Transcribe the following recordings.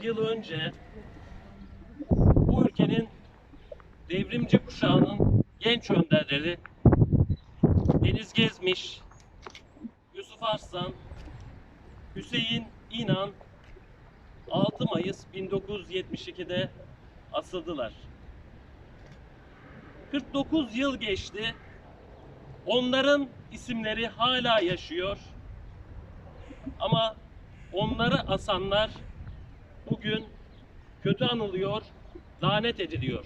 30 yıl önce bu ülkenin devrimci kuşağının genç önderleri Deniz Gezmiş, Yusuf Arslan, Hüseyin İnan 6 Mayıs 1972'de asıldılar. 49 yıl geçti. Onların isimleri hala yaşıyor. Ama onları asanlar bugün kötü anılıyor, lanet ediliyor.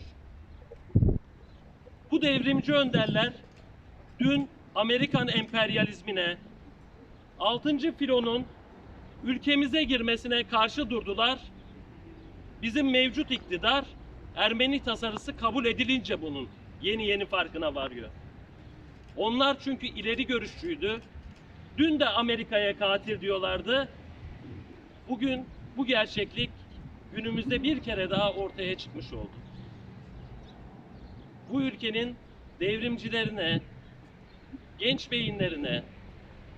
Bu devrimci önderler dün Amerikan emperyalizmine, 6. filonun ülkemize girmesine karşı durdular. Bizim mevcut iktidar Ermeni tasarısı kabul edilince bunun yeni yeni farkına varıyor. Onlar çünkü ileri görüşçüydü. Dün de Amerika'ya katil diyorlardı. Bugün bu gerçeklik günümüzde bir kere daha ortaya çıkmış oldu. Bu ülkenin devrimcilerine, genç beyinlerine,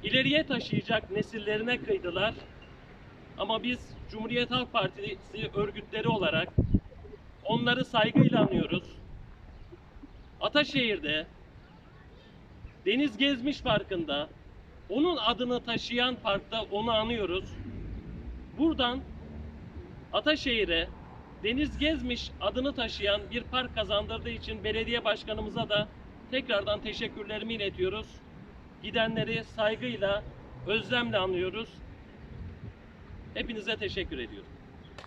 ileriye taşıyacak nesillerine kıydılar. Ama biz Cumhuriyet Halk Partisi örgütleri olarak onları saygıyla anıyoruz. Ataşehir'de Deniz Gezmiş Parkı'nda onun adını taşıyan parkta onu anıyoruz. Buradan Ataşehir'e Deniz Gezmiş adını taşıyan bir park kazandırdığı için belediye başkanımıza da tekrardan teşekkürlerimi iletiyoruz. Gidenleri saygıyla, özlemle anıyoruz. Hepinize teşekkür ediyorum.